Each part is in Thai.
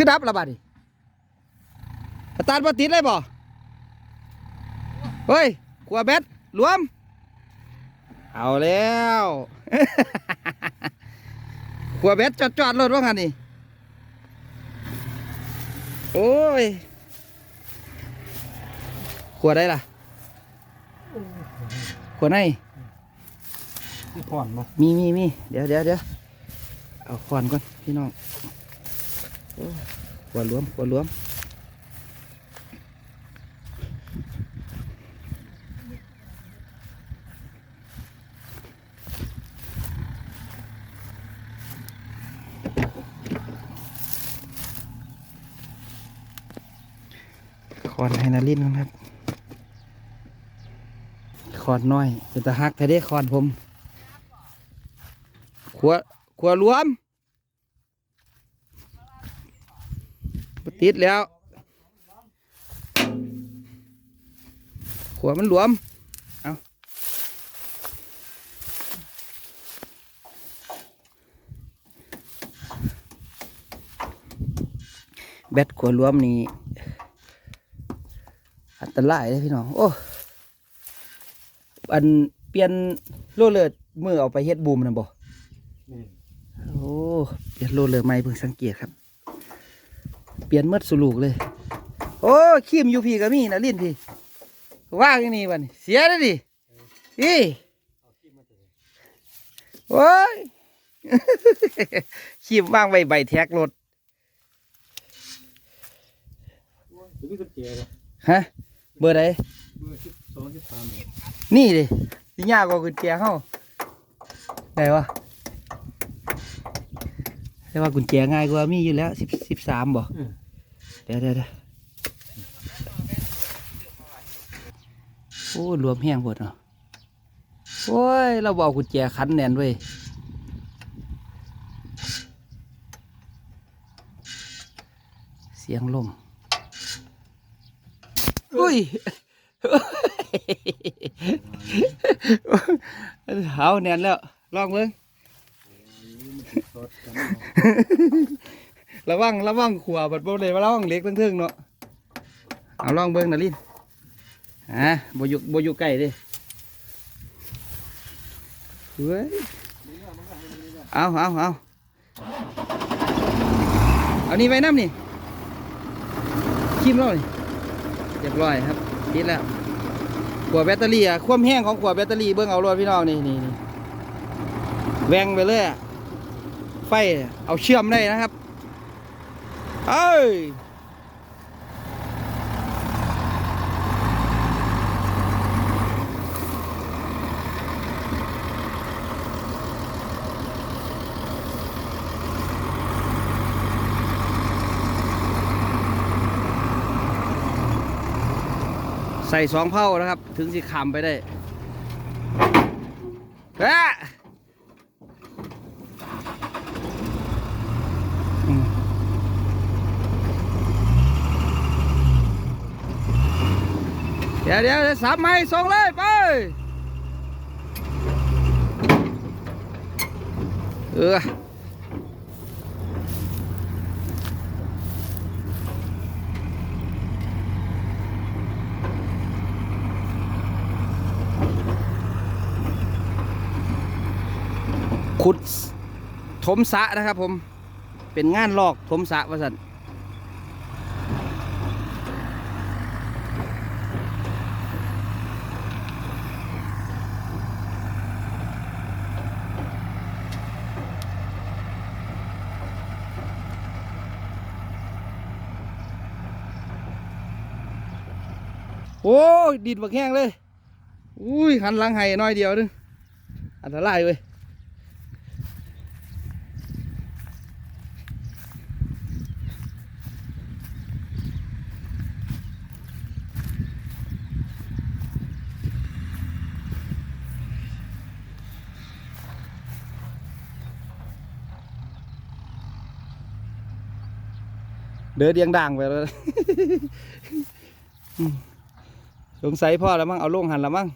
คือดับระบาดดิสตาร์ทบ่ติดเลยบ่เฮ้ยขัวแบตรวม เอาแล้วขัวแบตจอดจอดรถว่างันนี่โอ้ยขัวได้ล่ะขัวไหนที่ผ่อนมามีมีมีเดี๋ยวเดี๋ยวเดี๋ยวเอาควันก่อนพี่น้องโอ้ ขวดรวมขวดรวมคอนไฮนาลินครับคอนน้อยเป็นตะฮักแท้เด้คอนผมขัวขัวรวม ติดแล้วขัวมันรวม เอาแบตขัวรวมนี่ อันตรายเลยพี่น้อง โอ้ อันเปลี่ยนโรลเลอร์มือเอาไปเฮ็ดบูมนะบ่นี่โอ้ เปลี่ยนโรลเลอร์ใหม่เพิ่งสังเกตครับ เปลี่ยนเมดสุลูกเลย โอ้ขีมอยู่พี่ก็มีนะลิ้นพี่ ว่างอย่างนี้วันเสียเลยดิอีเอาขี้มาเถอะโอ้ยขีมว่างใบใบแท็กรถถึงนี่ก็เจ๋เลยฮะเบอร์ใดเบอร์สิบสองสิบสามเนี่ยนี่ดิสิยากกว่ากุญแจเข้าได้วะแต่ว่ากุญแจง่ายกว่ามีอยู่แล้วสิบสิบสามบ่อืม เดี๋ยวเดี๋ยวเด้โอ้รวมแห้งหมดเนาะโอ้ย เราบอกกุญแจคันแน่นเว้ยเสียงลมอุ้ยเอาแน่นแล้ว ลองเบิ่ง ระวังระวังขวาบัดบ่เลยระวังเล็กทั้งเทิงเนาะเอาลองเบิ่งนะลินอะบ่อยู่บ่อยู่ใกล้เดิเฮ้ยเอาเอาเอาเอานี่ไว้น้ำนี่คิมแล้วนี่เรียบร้อยครับติดแล้วขวดแบตเตอรี่อะความแห้งของขวดแบตเตอรี่เบิ่งเอารถพี่น้องนี่นี่นี่แวงไปเลยไฟเอาเชื่อมได้นะครับ เอ้ยใส่สองเผ่านะครับ ถึงสิขำไปได้เอ๊ะ ดี๋ยวเดี๋ยวเดี๋ยวสามไม้ส่งเลยไป เออขุดถมสะนะครับผม เป็นงานลอกถมสระว่าสัน โอ้ยดินบักแห้งเลย อุ้ยหันหลังให้น้อยเดียวนึงอันตรายเว้ยเดินเดียงด่างไปเลย สงสัยพ่อแล้วมั้งเอาลงหันแล้วมั้ง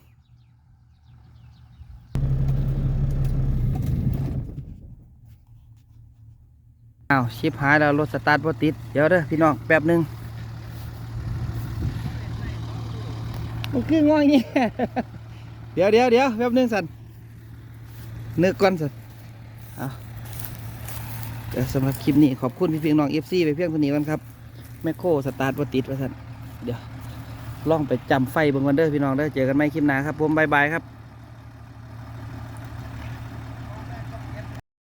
อ้าวชิปหายแล้วรถสตาร์ทบ่ติด เดี๋ยวเด้อพี่น้องแป๊บหนึงมันคืองอยเงี้เดี๋ยวเดี๋ยวเดี๋ยวแป๊บหนึงสันนึกก่อนสันเอาเดี๋ยวสำหรับคลิปนี้ขอบคุณพี่เพียงน้องเอฟซีไปเพียงเท่านี้กันครับแมคโครสตาร์ทบ่ติดว่าสันเดี๋ยว ล่องไปจำไฟเบิ่งวันเด้อพี่น้องเด้อเจอกันใหม่คลิปหน้าครับผมบายบายครับ